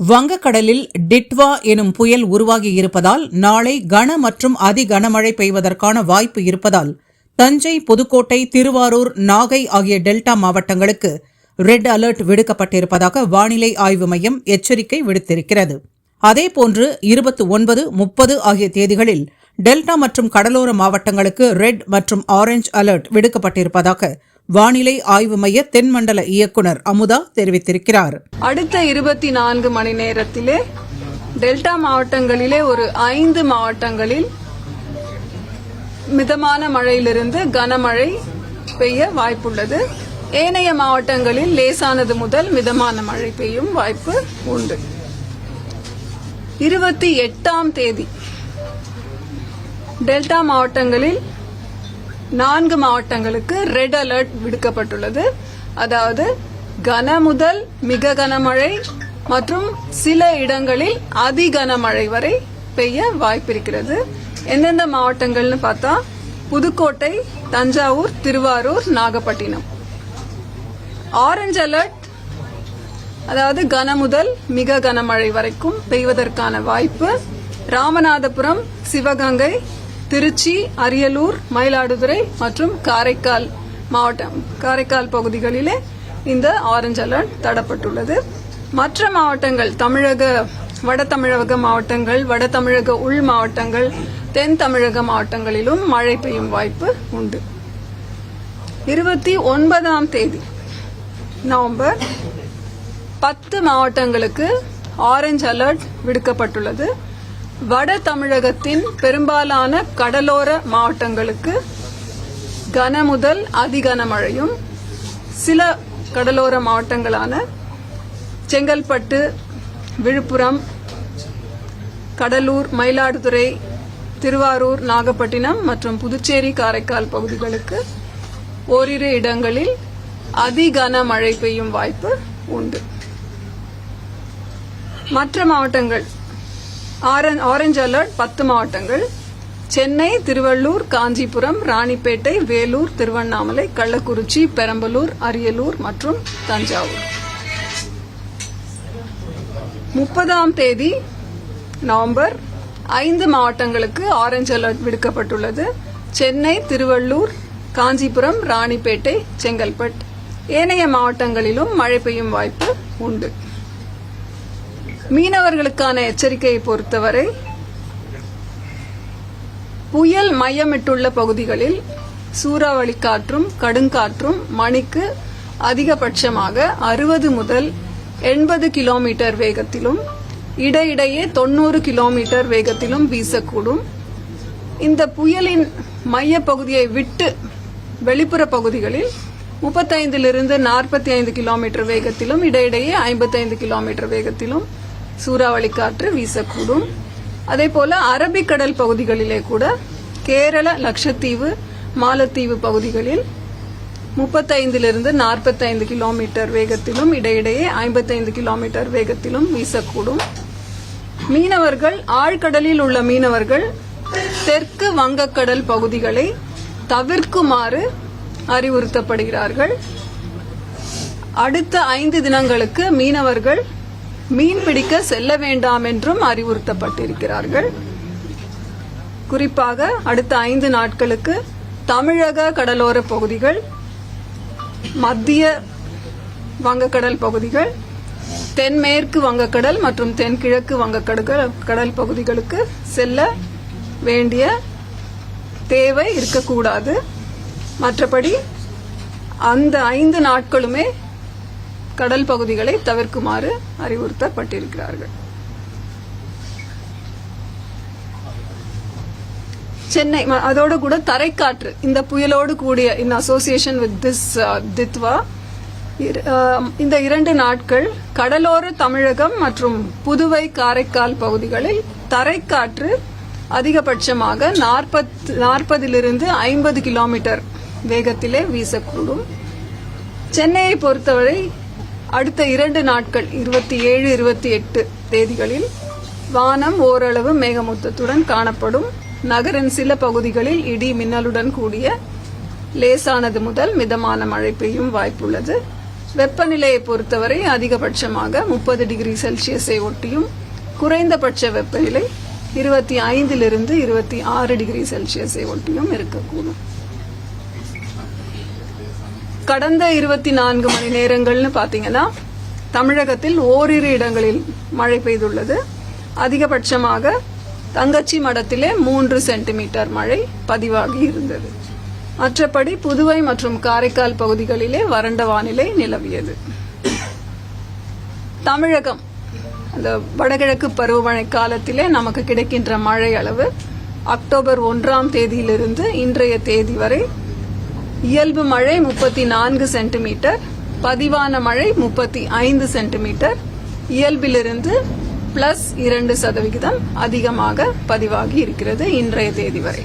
வங்கக்கடலில் டிட்வா எனும் புயல் உருவாகி இருப்பதால் நாளை கன மற்றும் அதி கனமழை பெய்வதற்கான வாய்ப்பு இருப்பதால் தஞ்சை புதுக்கோட்டை திருவாரூர் நாகை ஆகிய டெல்டா மாவட்டங்களுக்கு ரெட் அலர்ட் விடுக்கப்பட்டிருப்பதாக வானிலை ஆய்வு மையம் எச்சரிக்கை விடுத்திருக்கிறது. அதேபோன்று இருபத்தி ஒன்பது முப்பது ஆகிய தேதிகளில் டெல்டா மற்றும் கடலோர மாவட்டங்களுக்கு ரெட் மற்றும் ஆரஞ்ச் அலர்ட் விடுக்கப்பட்டிருப்பதாக வானிலை ஆய்வு மைய தென்மண்டல இயக்குனர் அமுதா தெரிவித்திருக்கிறார். அடுத்த இருபத்தி நான்கு மணி நேரத்திலே டெல்டா மாவட்டங்களிலே ஒரு ஐந்து மாவட்டங்களில் மிதமான மழையிலிருந்து கனமழை பெய்ய வாய்ப்புள்ளது. ஏனைய மாவட்டங்களில் லேசானது முதல் மிதமான மழை பெய்யும் வாய்ப்பு உண்டு. இருபத்தி எட்டாம் தேதி டெல்டா மாவட்டங்களில் நான்கு மாவட்டங்களுக்கு ரெட் அலர்ட் விடுக்கப்பட்டுள்ளது. அதாவது கன முதல் மிக கனமழை மற்றும் சில இடங்களில் அதி கனமழை வரை பெய்ய வாய்ப்பிருக்கிறது. எந்தெந்த மாவட்டங்கள்னு பார்த்தா புதுக்கோட்டை தஞ்சாவூர் திருவாரூர் நாகப்பட்டினம். ஆரஞ்சு அலர்ட் அதாவது கன முதல் மிக கனமழை வரைக்கும் பெய்வதற்கான வாய்ப்பு. ராமநாதபுரம் சிவகங்கை திருச்சி அரியலூர் மயிலாடுதுறை மற்றும் காரைக்கால் மாவட்டம். காரைக்கால் பகுதிகளிலே இந்த ஆரஞ்சு அலர்ட் தடப்பட்டுள்ளது. மற்ற மாவட்டங்கள் தமிழக வட தமிழக மாவட்டங்கள் வட தமிழக உள் மாவட்டங்கள் தென் தமிழக மாவட்டங்களிலும் மழை பெய்யும் வாய்ப்பு உண்டு. இருபத்தி ஒன்பதாம் தேதி நவம்பர் பத்து மாவட்டங்களுக்கு ஆரஞ்ச் அலர்ட் விடுக்கப்பட்டுள்ளது. வட தமிழகத்தின் பெரும்பாலான கடலோர மாவட்டங்களுக்கு கன முதல் அதிகன மழையும் சில கடலோர மாவட்டங்களான செங்கல்பட்டு விழுப்புரம் கடலூர் மயிலாடுதுறை திருவாரூர் நாகப்பட்டினம் மற்றும் புதுச்சேரி காரைக்கால் பகுதிகளுக்கு ஓரிரு இடங்களில் அதிகன மழை பெய்யும் வாய்ப்பு உண்டு. மற்ற மாவட்டங்கள் ஆரஞ்சு அலர்ட் பத்து மாவட்டங்கள். சென்னை திருவள்ளூர் காஞ்சிபுரம் ராணிப்பேட்டை வேலூர் திருவண்ணாமலை கள்ளக்குறிச்சி பெரம்பலூர் அரியலூர் மற்றும் தஞ்சாவூர். முப்பதாம் தேதி நவம்பர் ஐந்து மாவட்டங்களுக்கு ஆரஞ்சு அலர்ட் விடுக்கப்பட்டுள்ளது. சென்னை திருவள்ளூர் காஞ்சிபுரம் ராணிப்பேட்டை செங்கல்பட்டு. ஏனைய மாவட்டங்களிலும் மழை பெய்யும் வாய்ப்பு உண்டு. மீனவர்களுக்கான எச்சரிக்கையை பொறுத்தவரை புயல் மையமிட்டுள்ள பகுதிகளில் சூறாவளி காற்றும் கடுங்காற்றும் மணிக்கு அதிகபட்சமாக அறுபது முதல் எண்பது கிலோமீட்டர் வேகத்திலும் இடையிடையே தொண்ணூறு கிலோமீட்டர் வேகத்திலும் வீசக்கூடும். இந்த புயலின் மைய பகுதியை விட்டு வெளிப்புற பகுதிகளில் முப்பத்தைந்திலிருந்து நாற்பத்தி ஐந்து கிலோமீட்டர் வேகத்திலும் இடையிடையே ஐம்பத்தைந்து கிலோமீட்டர் வேகத்திலும் சூறாவளி காற்று வீசக்கூடும். அதே போல அரபிக்கடல் பகுதிகளிலே கூட கேரள லட்சத்தீவு மாலத்தீவு பகுதிகளில் முப்பத்தைந்திலிருந்து நாற்பத்தைந்து கிலோமீட்டர் வேகத்திலும் இடையிடையே ஐம்பத்தைந்து கிலோமீட்டர் வேகத்திலும் வீசக்கூடும். மீனவர்கள் ஆழ்கடலில் உள்ள மீனவர்கள் தெற்கு வங்கக்கடல் பகுதிகளை தவிர்க்குமாறு அறிவுறுத்தப்படுகிறார்கள். அடுத்த ஐந்து தினங்களுக்கு மீனவர்கள் மீன் பிடிக்க செல்ல வேண்டாம் என்றும் அறிவுறுத்தப்பட்டிருக்கிறார்கள். குறிப்பாக அடுத்த ஐந்து நாட்களுக்கு தமிழக கடலோர பகுதிகள் மத்திய வங்கக்கடல் பகுதிகள் தென்மேற்கு வங்கக்கடல் மற்றும் தென்கிழக்கு வங்கக்கடல் கடல் பகுதிகளுக்கு செல்ல வேண்டிய தேவை இருக்கக்கூடாது. மற்றபடி அந்த ஐந்து நாட்களுமே கடல் பகுதிகளை தவிர்க்குமாறு அறிவுறுத்தப்பட்டிருக்கிறார்கள். சென்னை அதோடு கூட தரைக்காற்று இந்த புயலோடு கூடிய in association with this Ditwah um, இந்த இரண்டு நாட்கள் கடலோர தமிழகம் மற்றும் புதுவை காரைக்கால் பகுதிகளில் தரைக்காற்று அதிகபட்சமாக நாற்பத் நாற்பதிலிருந்து ஐம்பது கிலோமீட்டர் வேகத்திலே வீசக்கூடும். சென்னையை பொறுத்தவரை அடுத்த இரண்டு நாட்கள் இருபத்தி ஏழு இருபத்தி எட்டு தேதிகளில் வானம் ஓரளவு மேகமூட்டத்துடன் காணப்படும். நகரின் சில பகுதிகளில் இடி மின்னலுடன் கூடிய லேசானது முதல் மிதமான மழை பெய்யும் வாய்ப்புள்ளது. வெப்பநிலையை பொறுத்தவரை அதிகபட்சமாக முப்பது டிகிரி செல்சியஸை ஒட்டியும் குறைந்தபட்ச வெப்பநிலை இருபத்தி ஐந்திலிருந்து இருபத்தி ஆறு டிகிரி செல்சியஸை ஒட்டியும் இருக்கக்கூடும். கடந்த இருபத்தி நான்கு மணி நேரங்கள்னு பார்த்தீங்கன்னா தமிழகத்தில் ஓரிரு இடங்களில் மழை பெய்துள்ளது. அதிகபட்சமாக தங்கச்சி மடத்திலே மூன்று சென்டிமீட்டர் மழை பதிவாகி இருந்தது. மற்றபடி புதுவை மற்றும் காரைக்கால் பகுதிகளிலே வறண்ட வானிலை நிலவியது. தமிழகம் அந்த வடகிழக்கு பருவமழை காலத்திலே நமக்கு கிடைக்கின்ற மழை அளவு அக்டோபர் ஒன்றாம் தேதியிலிருந்து இன்றைய தேதி வரை இயல்பு மழை முப்பத்தி நான்கு சென்டிமீட்டர் பதிவான மழை முப்பத்தி ஐந்து சென்டிமீட்டர். இயல்பிலிருந்து பிளஸ் இரண்டு சதவிகிதம் அதிகமாக பதிவாகி இருக்கிறது இன்றைய தேதி வரை.